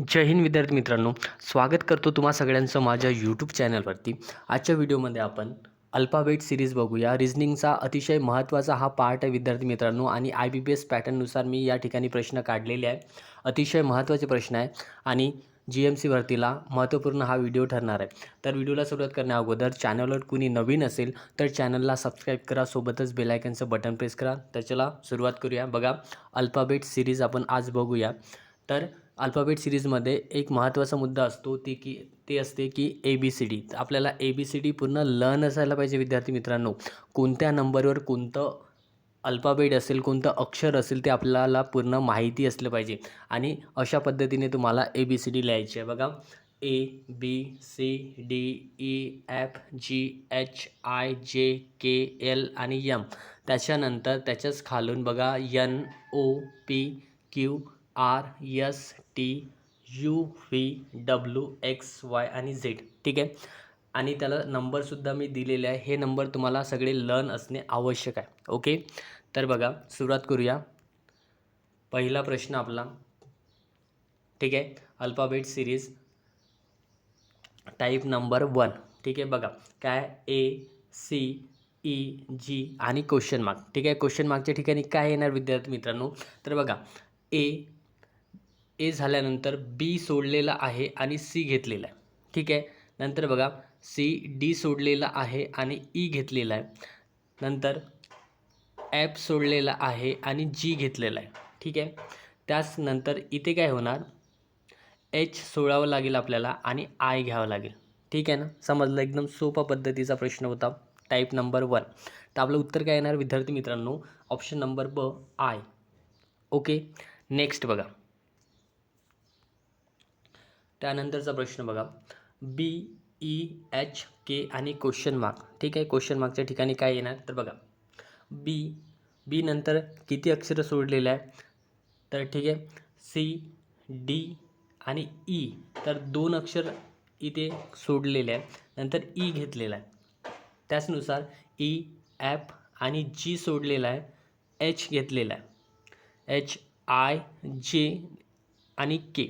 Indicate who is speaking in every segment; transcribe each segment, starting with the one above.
Speaker 1: जय हिंद विद्यार्थी मित्रांनो. स्वागत करतो तुम्हा सगळ्यांचं माझ्या यूट्यूब चॅनलवरती आजच्या व्हिडिओमध्ये आपण अल्फाबेट सिरीज बघूया. रिझनिंगचा अतिशय महत्त्वाचा हा पार्ट आहे विद्यार्थी मित्रांनो आणि आय बी पी एस पॅटर्ननुसार मी या ठिकाणी प्रश्न काढलेले आहे अतिशय महत्त्वाचे प्रश्न आहे आणि जी एम सी भरतीला महत्त्वपूर्ण हा व्हिडिओ ठरणार आहे. तर व्हिडिओला सुरुवात करण्या अगोदर चॅनलवर कुणी नवीन असेल तर चॅनलला सबस्क्राईब करा. सोबतच बेलायकनचं बटन प्रेस करा. तर चला सुरुवात करूया. बघा अल्फाबेट सिरीज आपण आज बघूया. तर अल्फाबेट सिरीजमध्ये एक महत्त्वाचा मुद्दा असतो ती की ते असते की ए बी सी डी आपल्याला ए बी सी डी पूर्ण लर्न असायला पाहिजे विद्यार्थी मित्रांनो. कोणत्या नंबरवर कोणतं अल्फाबेट असेल कोणतं अक्षर असेल ते आपल्याला पूर्ण माहिती असलं पाहिजे. आणि अशा पद्धतीने तुम्हाला ए बी सी डी लिहायची आहे. बघा A B C D E F G H I J K L आणि यम त्याच्यानंतर त्याच्याच खालून बघा N O P Q R S T U V W X Y आणि झेड. ठीक आहे? आणि त्याला नंबरसुद्धा मी दिलेले आहे. हे नंबर तुम्हाला सगळे लर्न असणे आवश्यक आहे. ओके तर बघा सुरुवात करूया. पहिला प्रश्न आपला. ठीक आहे? Alphabet series type number one ठीक आहे? बघा काय? ए सी ई जी आणि क्वेश्चन मार्क ठीक आहे? क्वेश्चन मार्कच्या ठिकाणी काय येणार विद्यार्थी मित्रांनो? तर बघा ए ए झाल्यानंतर बी सोडलेला आहे आणि सी घेतलेला आहे. ठीक आहे? नंतर बघा सी डी सोडलेला आहे आणि ई घेतलेला आहे. नंतर ॲप सोडलेला आहे आणि जी घेतलेला आहे. ठीक आहे? त्याच नंतर इथे काय होणार? एच सोडावं लागेल आपल्याला आणि आय घ्यावं लागेल. ठीक आहे ना? समजलं? एकदम सोपा पद्धतीचा प्रश्न होता. टाईप नंबर वन तर आपलं उत्तर काय येणार? विद्यार्थी मित्रांनो ऑप्शन नंबर ब आय ओके नेक्स्ट बघा. त्यानंतरचा प्रश्न बघा. बी ई एच के आणि क्वेश्चन मार्क ठीक आहे? क्वेश्चन मार्कच्या ठिकाणी काय येणार? तर बघा. बी बी नंतर किती अक्षरं सोडलेलं आहे तर ठीक आहे. सी डी आणि ई तर दोन अक्षर इथे सोडलेले आहे नंतर ई घेतलेला आहे. त्याचनुसार e, ई ॲप आणि जी सोडलेला आहे. एच घेतलेला आहे. एच आय जे आणि के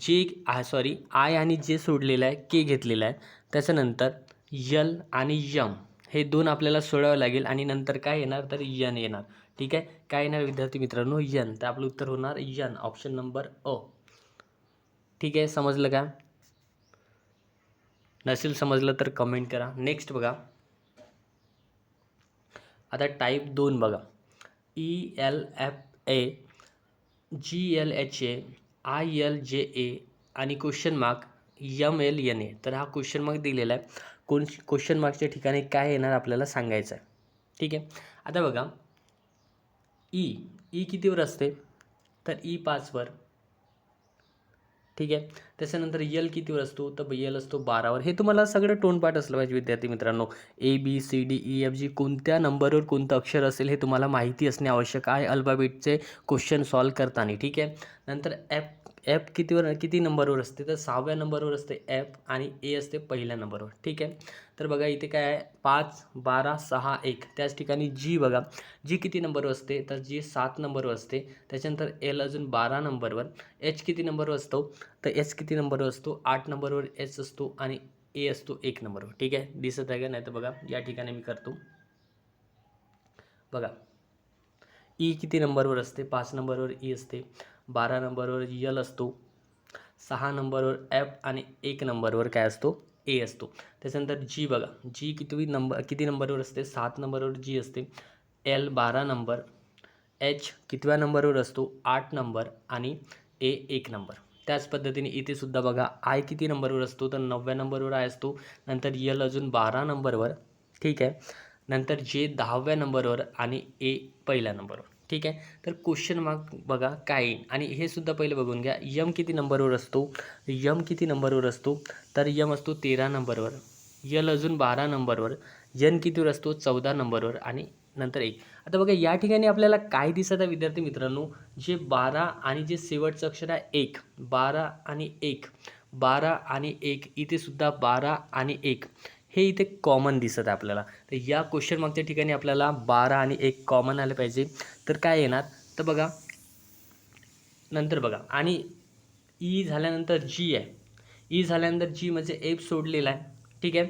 Speaker 1: जे आ सॉरी आय आणि जे सोडलेलं आहे के घेतलेलं आहे त्याच्यानंतर यल आणि यम हे दोन आपल्याला सोडावं लागेल आणि नंतर काय येणार? तर यन येणार. ठीक आहे? काय येणार विद्यार्थी मित्रांनो? यन. तर आपलं उत्तर होणार यन. ऑप्शन नंबर अ. ठीक आहे? समजलं का? नसेल समजलं तर कमेंट करा. नेक्स्ट बघा. आता टाईप दोन बघा. E L F A G L H A I L J A आणि question mark M L N A तर हा क्वेश्चन मार्क दिलेला आहे. कोण क्वेश्चन मार्कच्या ठिकाणी काय येणार आपल्याला सांगायचं आहे. ठीक आहे? आता बघा. ई ई कितीवर असते? तर ई पाचवर. ठीक आहे? त्याच्यानंतर यल कितीवर असतो? तर यल असतो बारावर हे तुम्हाला सगळं टोनपाठ असलं पाहिजे विद्यार्थी मित्रांनो. A B C D E F G कोणत्या नंबरवर कोणतं अक्षर असेल हे तुम्हाला माहिती असणे आवश्यक आहे अल्फाबेटचे क्वेश्चन सॉल्व करताना ठीक आहे? नंतर ॲप ॲप कितीवर किती नंबरवर असते? तर सहाव्या नंबरवर असते ॲप आणि ए असते पहिल्या नंबरवर ठीक आहे? तर बघा इथे काय आहे? पाच बारा सहा एक. त्याच ठिकाणी जी बघा. जी किती नंबरवर असते? तर जी सात नंबरवर असते. त्याच्यानंतर एल अजून बारा नंबरवर एच किती नंबरवर असतो? तर एस किती नंबरवर असतो आठ नंबरवर एस असतो आणि ए असतो एक नंबरवर ठीक आहे दिसत आहे का नाही तर बघा या ठिकाणी मी करतो बघा ई किती नंबरवर असते पाच नंबरवर ई असते बारा नंबरवर यल असतो सहा नंबरवर एफ आणि एक नंबरवर काय असतो ए असतो त्याच्यानंतर जी बघा जी किती नंबर किती नंबरवर असते सात नंबरवर जी असते एल बारा नंबर एच कितव्या नंबरवर असतो आठ नंबर आणि ए एक नंबर त्याच पद्धतीने इथे सुद्धा बघा आय किती नंबरवर असतो? तर नवव्या नंबरवर आय असतो. नंतर यल अजून बारा नंबरवर ठीक आहे? नंतर जे दहाव्या नंबरवर आणि ए पहिल्या नंबरवर ठीक आहे? तर क्वेश्चन मार्क बघा काय येईल? आणि हे सुद्धा पहिले बघून घ्या. यम किती नंबरवर असतो? यम किती नंबरवर असतो? तर यम असतो तेरा नंबरवर यल अजून बारा नंबरवर यन कितीवर असतो? चौदा नंबरवर आणि नंतर एक. आता बघा या ठिकाणी आपल्याला काय दिसत आहे विद्यार्थी मित्रांनो? जे बारा आणि जे शेवटचं अक्षर आहे एक. बारा आणि एक. बारा आणि एक इथे सुद्धा बारा आणि एक. हे इथे कॉमन दिसत आहे आपल्याला. तर या क्वेश्चन मागच्या ठिकाणी आपल्याला बारा आणि एक कॉमन आलं पाहिजे. तर काय येणार? तर बघा नंतर बघा. आणि ई झाल्यानंतर जी आहे. ई झाल्यानंतर जी म्हणजे एफ सोडलेला आहे. ठीक आहे?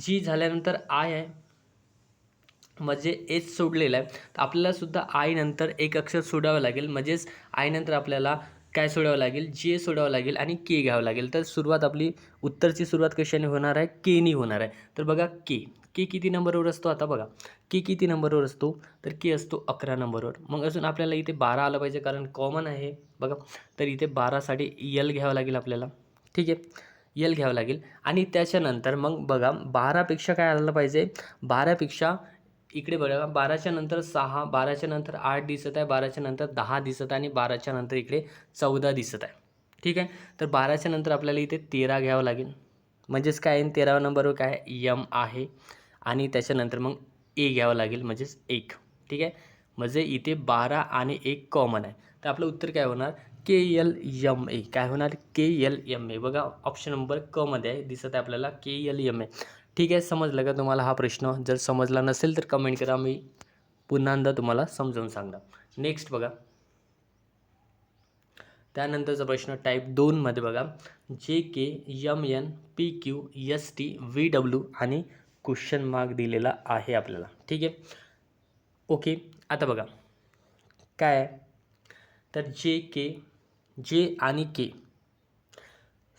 Speaker 1: जी झाल्यानंतर आय आहे. म्हणजे एच सोडलेलं आहे. तर आपल्यालासुद्धा आय नंतर एक अक्षर सोडावं लागेल. म्हणजेच आय नंतर आपल्याला काय सोडावं लागेल? जे सोडावं लागेल आणि के घ्यावं लागेल. तर सुरुवात आपली उत्तरची सुरुवात कशाने होणार आहे? केनी होणार आहे. तर बघा के के किती नंबरवर असतो आता बघा. के किती नंबरवर असतो? तर के असतो अकरा नंबरवर. मग अजून आपल्याला इथे बारा आलं पाहिजे कारण कॉमन आहे. बघा. तर इथे बारासाठी यल घ्यावं लागेल आपल्याला. ठीक आहे? यल घ्यावं लागेल. आणि त्याच्यानंतर मग बघा बारापेक्षा काय आलं पाहिजे? बारापेक्षा इकडे बघा बाराच्या नंतर सहा बाराच्या नंतर आठ दिसत आहे बाराच्या नंतर दहा दिसत आहे आणि बाराच्या नंतर इकडे चौदा दिसत आहे. ठीक आहे? तर बाराच्या नंतर आपल्याला इथे तेरा घ्यावं लागेल. म्हणजेच काय आहे? तेरावा नंबरवर काय यम आहे. आणि त्याच्यानंतर मग ए घ्यावं लागेल म्हणजेच एक. ठीक आहे? म्हणजे इथे बारा आणि एक कॉमन आहे. तर आपलं उत्तर काय होणार? K L M A. काय होणार? K L M A. बघा ऑप्शन नंबर कमध्ये आहे. दिसत आहे आपल्याला के एल एम ए. ठीक आहे समजलं का तुम्हाला हा प्रश्न? जर समजला नसेल तर कमेंट करा. मी पुन्हांदा तुम्हाला समजावून सांगणार. नेक्स्ट बघा. त्यानंतरचा प्रश्न टाईप दोनमध्ये बघा. J K M N P Q S T V W आणि क्वेश्चन मार्क दिलेला आहे आपल्याला. ठीक आहे? ओके आता बघा. काय आहे? तर जे के जे आणि के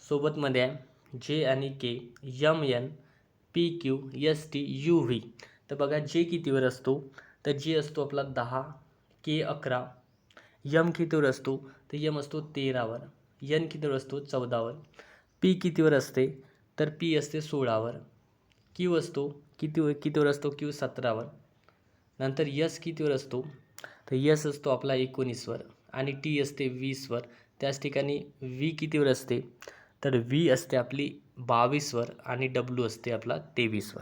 Speaker 1: सोबतमध्ये आहे. जे आणि K M N P Q S T U V तर बघा जे कितीवर असतो? तर जे असतो आपला दहा के अकरा यम कितीवर असतो? तर यम असतो तेरावर यन कितीवर असतो? चौदावर. पी कितीवर असते? तर पी असते सोळावर. क्यू असतो किती कितीवर असतो? क्यू सतरावर. नंतर यस कितीवर असतो? तर यस असतो आपला एकोणीसवर. आणि टी असते वीसवर. त्याच ठिकाणी व्ही कितीवर असते? तर व्ही असते आपली बावीसवर आणि डब्ल्यू असते आपला तेवीसवर.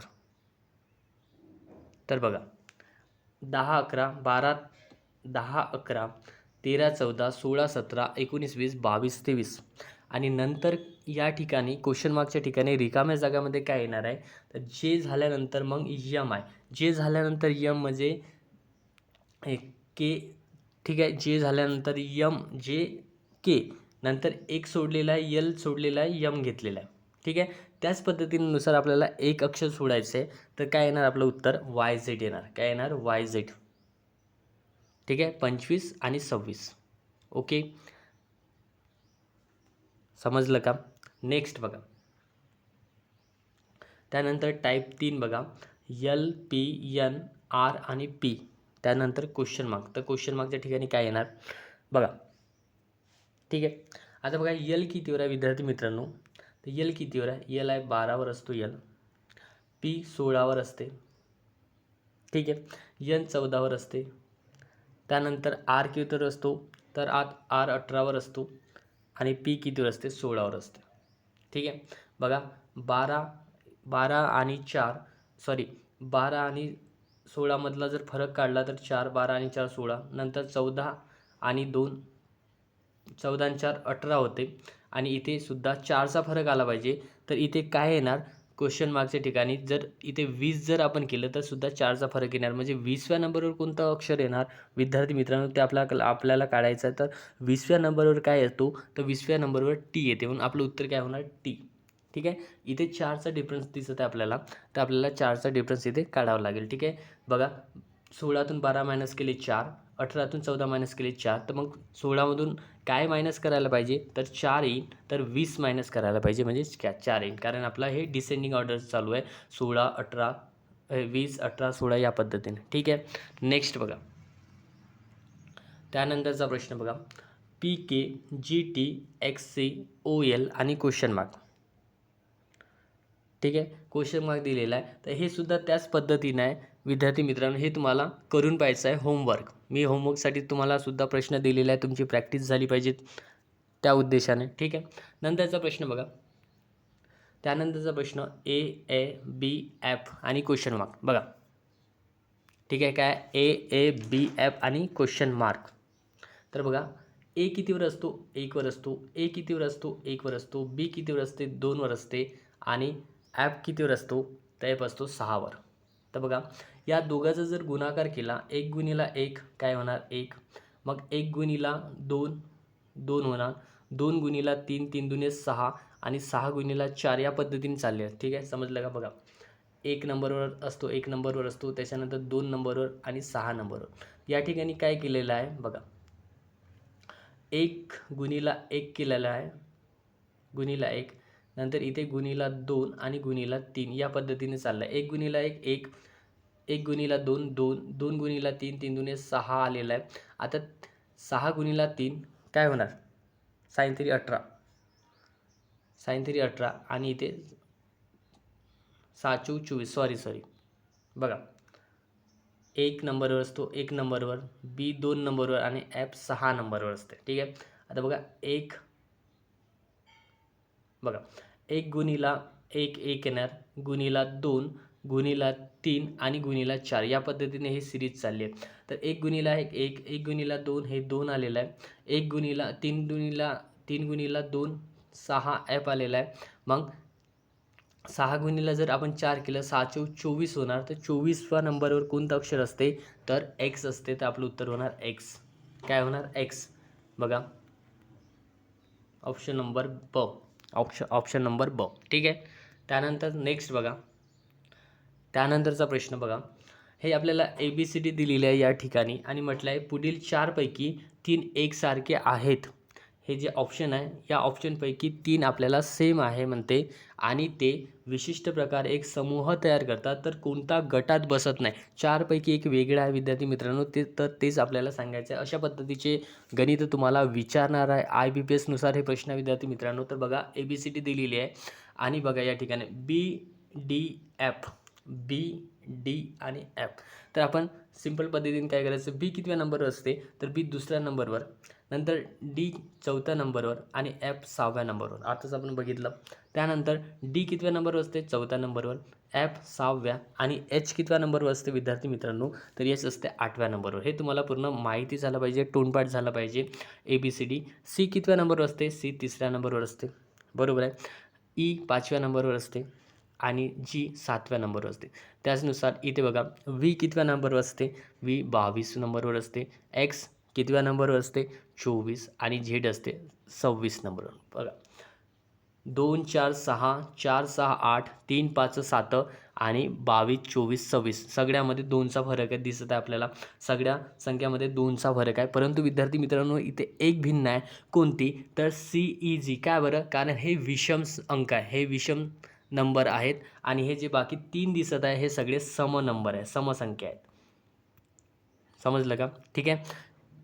Speaker 1: तर बघा दहा अकरा बारा दहा अकरा तेरा चौदा सोळा सतरा एकोणीस वीस बावीस तेवीस. आणि नंतर या ठिकाणी क्वेश्चन मार्कच्या ठिकाणी रिकाम्या जागामध्ये काय येणार आहे? तर जे झाल्यानंतर मग यम आहे. जे झाल्यानंतर यम म्हणजे के ठीक आहे. जे झाल्यानंतर यम जे के नंतर एक सोडलेला आहे यल सोडलेला आहे यम घेतलेला आहे. ठीक आहे? त्याच पद्धतीनुसार आपल्याला एक अक्षर सोडायचं आहे तर काय येणार? आपलं उत्तर वाय झेड येणार. काय येणार? वाय झेड ठीक आहे? पंचवीस आणि सव्वीस. ओके? समजलं का? नेक्स्ट बघा. त्यानंतर टाईप तीन बघा. यल पी यन आर आणि पी त्यानंतर क्वेश्चन मार्क तर क्वेश्चन मार्कच्या ठिकाणी काय येणार? बघा. ठीक आहे? आता बघा यल कितीवर आहे विद्यार्थी मित्रांनो? तर यल कितीवर आहे? यल आहे बारावर असतो यल पी सोळावर असते. ठीक आहे? यन चौदावर असते. त्यानंतर आर कितीवर असतो? तर आत आर अठरावर असतो आणि पी कितीवर असते? सोळावर असते. ठीक आहे? बघा बारा बारा आणि चार सॉरी बारा आणि सोळामधला जर फरक काढला तर चार बारा आणि चार सोळा. नंतर चौदा आणि दोन चौदा आणि चार अठरा होते. आणि इथे सुद्धा चारचा फरक आला पाहिजे. तर इथे काय येणार? क्वेश्चन मार्कच्या ठिकाणी जर इथे वीस जर आपण केलं तर सुद्धा चारचा फरक येणार. म्हणजे वीसव्या नंबरवर कोणतं अक्षर येणार? विद्यार्थी मित्रांनो ते आपला आपल्याला काढायचं आहे. तर वीसव्या नंबरवर काय येतो? तर वीसव्या नंबरवर टी येते. म्हणून आपलं उत्तर काय होणार? टी ठीक आहे? इथे चारचा डिफरन्स दिसत आहे आपल्याला. तर आपल्याला चारचा डिफरन्स इथे काढावा लागेल. ठीक आहे? बघा सोळातून बारा मायनस केले चार. अठरातून चौदा मायनस केले चार. तर मग सोळामधून काय मायनस करायला पाहिजे? तर चार येईल तर वीस मायनस करायला पाहिजे. म्हणजे क्या चार येईल कारण आपला हे डिसेंडिंग ऑर्डर चालू आहे. सोळा अठरा वीस अठरा सोळा या पद्धतीने. ठीक आहे? नेक्स्ट बघा. त्यानंतरचा प्रश्न बघा. P K G T X C O L आणि क्वेश्चन मार्क ठीक आहे? क्वेश्चन मार्क दिलेला आहे. तर हे सुद्धा त्याच पद्धतीनं आहे. विद्यार्थी मित्रांनो हे तुम्हाला करून पाहायचं आहे होमवर्क मी होमवर्कसाठी तुम्हाला सुद्धा प्रश्न दिलेला आहे तुमची प्रॅक्टिस झाली पाहिजे त्या उद्देशाने ठीक आहे? नंतरचा प्रश्न बघा. त्यानंतरचा प्रश्न ए ए बी एफ आणि क्वेश्चन मार्क बघा. ठीक आहे काय? ए ए बी एफ आणि क्वेश्चन मार्क तर बघा ए कितीवर असतो? एकवर असतो. ए कितीवर असतो? एकवर असतो. बी कितीवर असते? दोनवर असते. आणि ॲप कितीवर असतो? तर एप असतो सहावर. तर बघा या दोघाचा जर गुणाकार केला एक गुणीला एक काय होणार? एक. मग एक गुणीला दोन दोन होणार. दोन गुणीला तीन तीन दुने सहा आणि सहा गुणीला चार या पद्धतीने चालले ठीक आहे? समजलं का बघा? एक नंबरवर असतो एक नंबरवर असतो त्याच्यानंतर दोन नंबरवर आणि सहा नंबरवर. या ठिकाणी काय केलेलं आहे बघा? एक गुणीला एक केलेला आहे. गुणीला एक. नंतर इथे गुणीला दोन आणि गुणीला तीन या पद्धतीने चाललं आहे. एक गुणीला एक एक. एक गुणीला दोन दोन दोन गुणीला तीन तीन दुने सहा आलेला आहे. आता सहा गुणीला तीन काय होणार? साईन थ्री अठरा. साईन थ्री अठरा आणि इथे सहा चौ चोवीस. सॉरी सॉरी बघा. एक नंबरवर असतो एक नंबरवर. बी दोन नंबरवर आणि ॲप सहा नंबरवर असते. ठीक आहे? आता बघा एक. बघा. एक गुणीला एक एक येणार. गुणीला दोन. गुणीला तीन आणि गुणीला चार. या पद्धतीने हे सिरीज चालली आहे. तर एक गुणीला एक एक एक गुणीला दोन हे दोन आलेलं आहे. एक गुणीला तीन गुणीला तीन गुणीला दोन सहा ॲप आलेला आहे. मग सहा गुणीला जर आपण चार केलं सहा चौ चोवीस होणार. तर चोवीसव्या नंबरवर कोणतं अक्षर असते? तर एक्स असते. तर आपलं उत्तर होणार एक्स काय होणार? एक्स बघा. ऑप्शन नंबर ब ऑप्शन ऑप्शन नंबर ब ठीक आहे? त्यानंतर नेक्स्ट बघा. त्यानंतरचा प्रश्न बघा. हे आपल्याला ए बी सी डी दिलेली आहे या ठिकाणी आणि म्हटलं आहे पुढील चारपैकी तीन एकसारखे आहेत. हे जे ऑप्शन आहे या ऑप्शनपैकी तीन आपल्याला सेम आहे म्हणते आणि ते विशिष्ट प्रकारे एक समूह तयार करतात तर कोणता गटात बसत नाही. चारपैकी एक वेगळा आहे विद्यार्थी मित्रांनो ते तर तेच आपल्याला सांगायचं आहे अशा पद्धतीचे गणित तुम्हाला विचारणार आहे आय बी पी एसनुसार हे प्रश्न आहे विद्यार्थी मित्रांनो. तर बघा ए बी सी डी दिलेली आहे आणि बघा या ठिकाणी B D F B D आणि एफ. तर आपण सिंपल पद्धतीने काय करायचं? बी कितव्या नंबरवर असते? तर बी दुसऱ्या नंबरवर नंतर डी चौथ्या नंबरवर आणि एफ सहाव्या नंबरवर. आताच आपण बघितलं. त्यानंतर डी कितव्या नंबरवर असते? चौथ्या नंबरवर. एफ सहाव्या आणि एच कितव्या नंबरवर असते? विद्यार्थी मित्रांनो तर एच असते आठव्या नंबरवर. हे तुम्हाला पूर्ण माहिती झालं पाहिजे टोनपाठ झाला पाहिजे. A B C D. C कितव्या नंबरवर असते? सी तिसऱ्या नंबरवर असते. बरोबर आहे? ई पाचव्या नंबरवर असते. आणि जी सातव्या नंबरवर असते. त्याचनुसार इथे बघा व्ही कितव्या नंबरवर असते? व्ही बावीस नंबरवर असते. एक्स कितव्या नंबरवर असते? चोवीस आणि झेड असते सव्वीस नंबरवर बघा. दोन चार सहा चार सहा आठ तीन पाच सात आणि बावीस चोवीस सव्वीस. सगळ्यामध्ये दोनचा फरक आहे दिसत आहे आपल्याला. सगळ्या संख्यामध्ये दोनचा फरक आहे. परंतु विद्यार्थी मित्रांनो इथे एक भिन्न आहे. कोणती? तर सी ई जी काय बरं? कारण हे विषम अंक आहे. हे विषम नंबर आहेत. आणि हे जे बाकी तीन दिसत आहे हे सगळे सम नंबर आहे समसंख्या आहेत. समजलं का? ठीक आहे?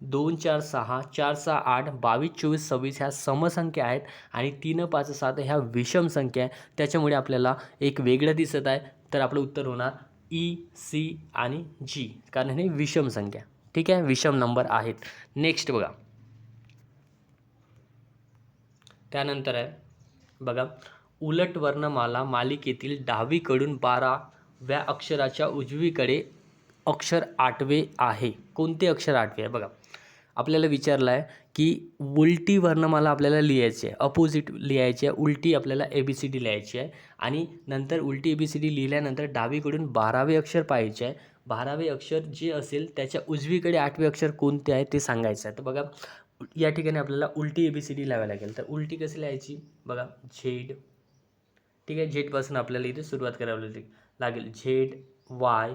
Speaker 1: दोन चार सहा चार सहा आठ बावीस चोवीस सव्वीस ह्या समसंख्या आहेत. आणि तीन पाच सात ह्या विषम संख्या आहे त्याच्यामुळे आपल्याला एक वेगळं दिसत आहे. तर आपलं उत्तर होणार ई सी आणि जी. कारण हे विषम संख्या. ठीक आहे? विषम नंबर आहेत. नेक्स्ट बघा. त्यानंतर आहे. बघा. उलट वर्णमाला मालिकेतील डावीकडून बाराव्या अक्षराच्या उजवीकडे अक्षर आठवे आहे. कोणते अक्षर आठवे आहे? बघा. आपल्याला विचारलं आहे की उलटी वर्णमाला आपल्याला लिहायची आहे. अपोजिट लिहायची आहे. उलटी आपल्याला ए बी सी डी लिहायची आहे. आणि नंतर उलटी ए बी सी डी लिहिल्यानंतर डावीकडून बारावे अक्षर पाहायचे आहे. बारावे अक्षर जे असेल त्याच्या उजवीकडे आठवे अक्षर कोणते आहे ते सांगायचं आहे. तर बघा या ठिकाणी आपल्याला उलटी ए बी सी डी लावावी लागेल. तर उलटी कशी लिहायची? बघा झेड ठीक आहे झेडपासून आपल्याला इथे सुरुवात करावी लागेल. झेड वाय,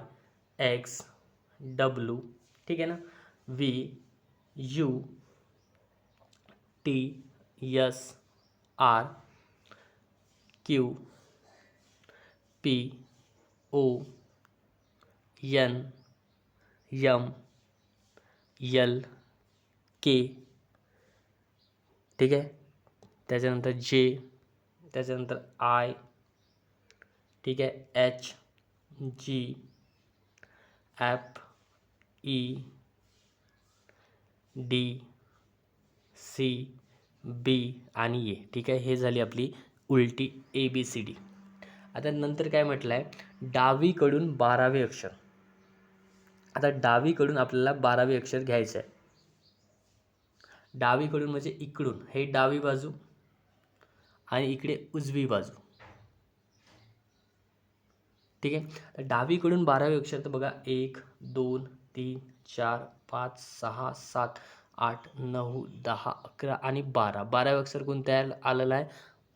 Speaker 1: एक्स डब्ल्यू ठीक आहे ना? V, U, T, S, R, Q, P, O, N, M L K, ठीक आहे? त्याच्यानंतर जे त्याच्यानंतर आय ठीक आहे H G F E D C B आणि ए ठीक आहे हे झाली आपली उलटी ए बी सी डी आता नंतर काय म्हटलं आहे डावीकडून बारावे अक्षर. आता डावीकडून आपल्याला बारावे अक्षर घ्यायचं आहे डावीकडून म्हणजे इकडून. हे डावी बाजू आणि इकडे उजवी बाजू. ठीक आहे? तर डावीकडून बारावे अक्षर तर बघा एक दोन तीन चार पाच सहा सात आठ नऊ दहा अकरा आणि बारा. बारावे अक्षर कोणता आहे आलेला आहे?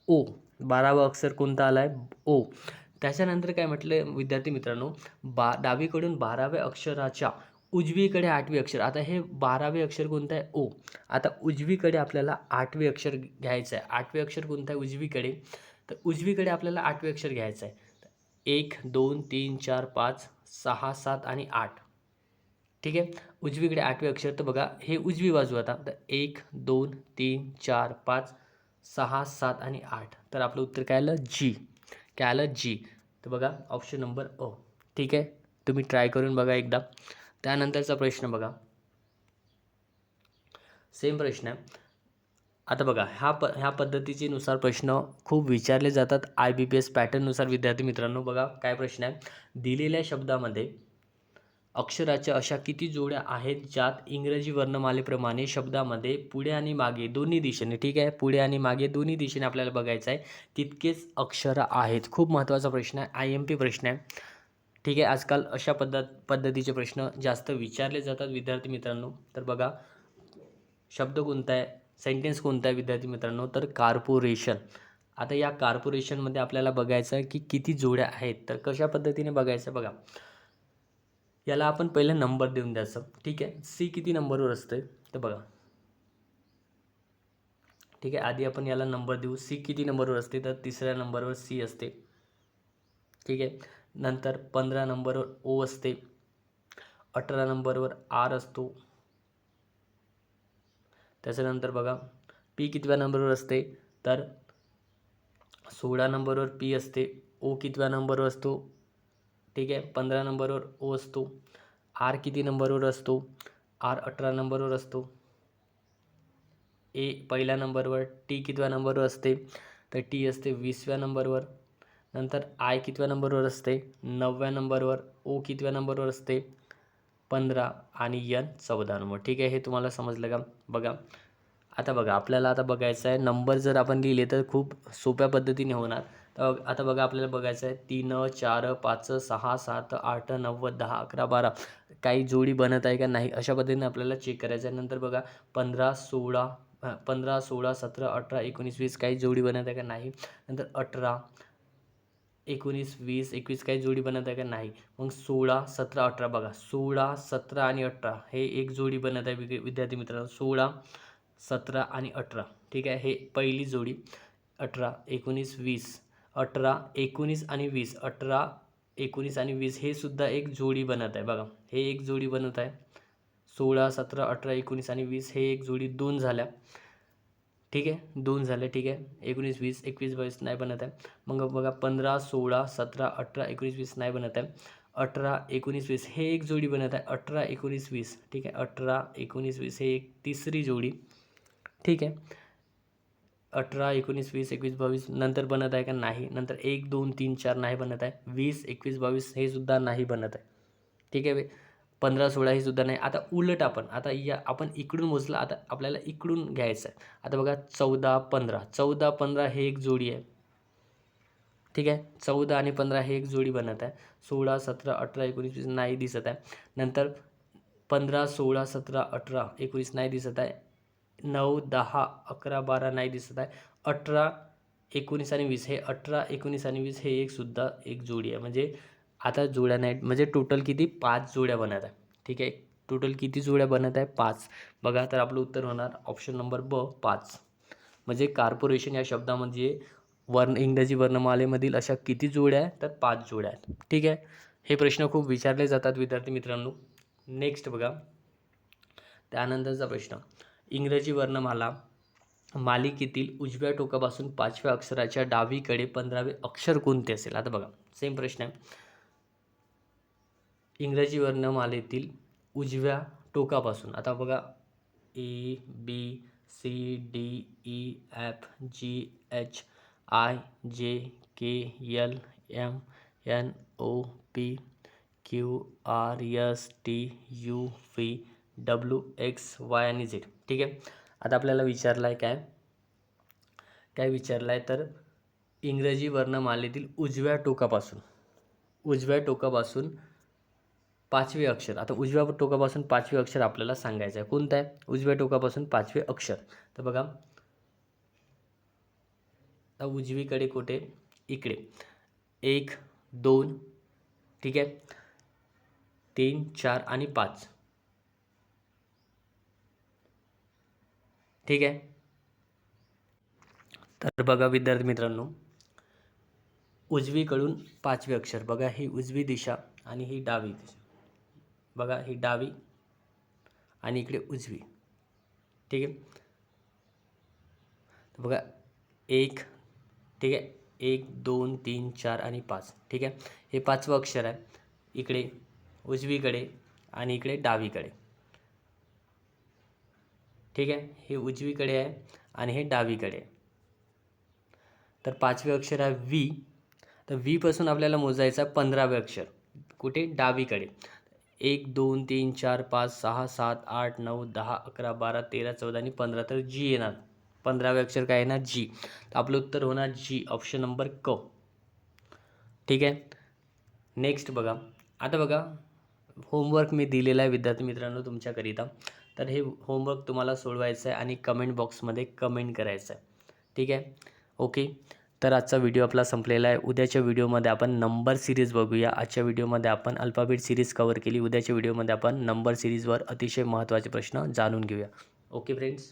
Speaker 1: ओ. बारावं अक्षर कोणता आला आहे? ओ. त्याच्यानंतर काय म्हटलं विद्यार्थी मित्रांनो बा डावीकडून बाराव्या अक्षराच्या उजवीकडे आठवे अक्षर. आता हे बारावे अक्षर कोणतं आहे? ओ. आता उजवीकडे आपल्याला आठवे अक्षर घ्यायचं आहे आठवे अक्षर कोणतं आहे? उजवीकडे. तर उजवीकडे आपल्याला आठवे अक्षर घ्यायचं आहे एक दोन तीन चार पाच सहा सात आणि आठ. ठीक आहे? उजवीकडे आठवे अक्षर. तर बघा हे उजवी बाजू आता. तर एक दोन तीन चार पाच सहा सात आणि आठ. तर आपलं उत्तर काय आलं? जी काय आलं? जी तर बघा ऑप्शन नंबर अ ठीक आहे? तुम्ही ट्राय करून बघा एकदा. त्यानंतरचा प्रश्न बघा. सेम प्रश्न. आहे आता बघा ह्या प ह्या पद्धतीचे नुसार प्रश्न खूप विचारले जातात. आय बी पी एस पॅटर्ननुसार विद्यार्थी मित्रांनो बघा काय प्रश्न आहे. दिलेल्या शब्दामध्ये अक्षराच्या अशा किती जोड्या आहेत ज्यात इंग्रजी वर्णमालेप्रमाणे शब्दामध्ये पुढे आणि मागे दोन्ही दिशेने ठीक आहे? पुढे आणि मागे दोन्ही दिशेने आपल्याला बघायचं आहे. तितकेच अक्षरं आहेत. खूप महत्त्वाचा प्रश्न आहे. आय एम पी प्रश्न आहे. ठीक आहे आजकाल अशा पद्धत पद्धतीचे प्रश्न जास्त विचारले जातात विद्यार्थी मित्रांनो. तर बघा शब्द कोणता आहे सेंटेन्स कोणता आहे विद्यार्थी मित्रांनो? तर कार्पोरेशन आता या कार्पोरेशनमध्ये आपल्याला बघायचं आहे की किती जोड्या आहेत. तर कशा पद्धतीने बघायचं बघा. याला आपण पहिला नंबर देऊन द्यायचं ठीक आहे? सी किती नंबरवर असते तर बघा. ठीक आहे? आधी आपण याला नंबर देऊ. सी किती नंबरवर असते तर तिसऱ्या नंबरवर सी असते ठीक आहे? नंतर पंधरा नंबरवर ओ असते. अठरा नंबरवर आर असतो. त्याच्यानंतर बघा पी कितव्या नंबरवर असते? तर सोळा नंबरवर पी असते. ओ कितव्या नंबरवर असतो? ठीक आहे पंधरा नंबरवर ओ असतो. आर किती नंबरवर असतो? आर अठरा नंबरवर असतो. ए पहिल्या नंबरवर टी कितव्या नंबरवर असते? तर टी असते वीसव्या नंबरवर. नंतर आय कितव्या नंबरवर असते? नवव्या नंबरवर ओ कितव्या नंबरवर असते? पंधरा आणि यन चौदा नंबर. ठीक आहे हे तुम्हाला समजलं का? बघा. आता बघा आपल्याला आता बघायचं आहे नंबर जर आपण लिहिले तर खूप सोप्या पद्धतीने होणार. तर आता बघा आपल्याला बघायचं आहे तीन चार पाच सहा सात आठ नऊ दहा अकरा बारा. काही जोडी बनत आहे का नाही अशा पद्धतीने आपल्याला चेक करायचं आहे. नंतर बघा पंधरा सोळा पंधरा सोळा सतरा अठरा एकोणीस वीस काही जोडी बनत आहे का नाही? नंतर अठरा एकोणीस वीस एकवीस काही जोडी बनत आहे का नाही? मग सोळा सतरा अठरा बघा. सोळा सतरा आणि अठरा हे एक जोडी बनत आहे विद्या- विद्यार्थी मित्रांनो. सोळा सतरा आणि अठरा. ठीक आहे? हे पहिली जोडी. अठरा एकोणीस वीस. अठरा एकोणीस आणि वीस. अठरा एकोणीस आणि वीस हे सुद्धा एक जोडी बनत आहे बघा. हे एक जोडी बनत आहे सोळा सतरा अठरा एकोणीस आणि वीस हे एक जोडी दोन झाल्या. ठीक आहे? दोन झाले ठीक आहे? एकोणीस वीस एकवीस बावीस नाही बनत आहे. मग बघा पंधरा सोळा सतरा अठरा एकोणीस वीस नाही बनत आहे. अठरा एकोणीस वीस हे एक जोडी बनत आहे. अठरा एकोणीस वीस ठीक आहे? अठरा एकोणीस वीस हे एक तिसरी जोडी ठीक आहे? अठरा एकोणीस वीस एकवीस बावीस नंतर बनत आहे का नाही? नंतर एक दोन तीन चार नाही बनत आहे. वीस एकवीस बावीस हे सुद्धा नाही बनत आहे. ठीक आहे पंधरा सोळा हे सुद्धा नाही. आता उलट आपण आता या आपण इकडून मोजलं आता आपल्याला इकडून घ्यायचं आहे. आता बघा चौदा पंधरा. चौदा पंधरा हे एक जोडी आहे. ठीक आहे? चौदा आणि पंधरा हे एक जोडी बनत आहे. सोळा सतरा अठरा एकोणीस वीस नाही दिसत आहे. नंतर पंधरा सोळा सतरा अठरा एकोणीस नाही दिसत आहे. नऊ दहा अकरा बारा नाही दिसत आहे. अठरा एकोणीस आणि वीस. हे अठरा एकोणीस आणि वीस हे एक सुद्धा एक जोडी आहे. म्हणजे आता जोड्या नाही म्हणजे टोटल किती? पाच जोड्या बनत आहे. ठीक आहे? टोटल किती जोड्या बनत आहे? पाच. बघा तर आपलं उत्तर होणार ऑप्शन नंबर ब पाच. म्हणजे कार्पोरेशन या शब्दामध्ये वर्ण इंग्रजी वर्णमालेमधील अशा किती जोड्या आहेत? तर पाच जोड्या आहेत. ठीक आहे? हे प्रश्न खूप विचारले जातात विद्यार्थी मित्रांनो. नेक्स्ट बघा. त्यानंतरचा प्रश्न. इंग्रजी वर्णमाला मालिकेतील उजव्या टोकापासून पाचव्या अक्षराच्या डावीकडे पंधरावे अक्षर कोणते असेल? आता बघा. सेम प्रश्न आहे. इंग्रजी वर्णमालेतील उजव्या टोकापासून. आता बघा A B C D E F G H I J K L M N O P Q R S T U V W X Y आणि झेड. ठीक आहे? आता आपल्याला विचारलं आहे काय? काय विचारलं आहे तर इंग्रजी वर्णमालेतील उजव्या टोकापासून. उजव्या टोकापासून पाचवे अक्षर. आता उजव्या टोकापासून पाचवे अक्षर आपल्याला सांगायचं आहे कोणतं आहे? उजव्या टोकापासून पाचवे अक्षर. तर बघा. आता उजवीकडे कुठे? इकडे. एक दोन ठीक आहे? तीन चार आणि पाच. ठीक आहे? तर बघा विद्यार्थी मित्रांनो. उजवीकडून पाचवे अक्षर. बघा ही उजवी दिशा आणि ही डावी दिशा. बघा ही डावी आणि इकडे उजवी. ठीक आहे? बघा एक ठीक आहे? एक दोन तीन चार आणि पाच. ठीक आहे? हे पाचवं अक्षर आहे. इकडे उजवीकडे आणि इकडे डावीकडे. ठीक आहे? हे उजवीकडे आहे आणि हे डावीकडे आहे. तर पाचवे अक्षर आहे व्ही. तर व्हीपासून आपल्याला मोजायचं आहे पंधरावे अक्षर. कुठे? डावीकडे. एक दोन तीन चार पाच सहा सात आठ नऊ दहा अकरा बारा तेरा चौदा आणि पंधरा तर जी येणार. पंधरावे अक्षर काय येणार? जी आपलं उत्तर होणार जी ऑप्शन नंबर क ठीक आहे? नेक्स्ट बघा. आता बघा होमवर्क मी दिलेला आहे विद्यार्थी मित्रांनो तुमच्याकरिता. तर हे होमवर्क तुम्हाला सोडवायचं आहे आणि कमेंट बॉक्समध्ये कमेंट करायचं आहे. ठीक आहे? ओके तर आजचा व्हिडिओ आपला संपलेला आहे. उद्याच्या व्हिडिओमध्ये आपण नंबर सिरीज बघूया. आजच्या व्हिडिओमध्ये आपण अल्फाबेट सिरीज कवर केली. उद्याच्या व्हिडिओमध्ये आपण नंबर सिरीजवर अतिशय महत्त्वाचे प्रश्न जाणून घेऊया. Okay friends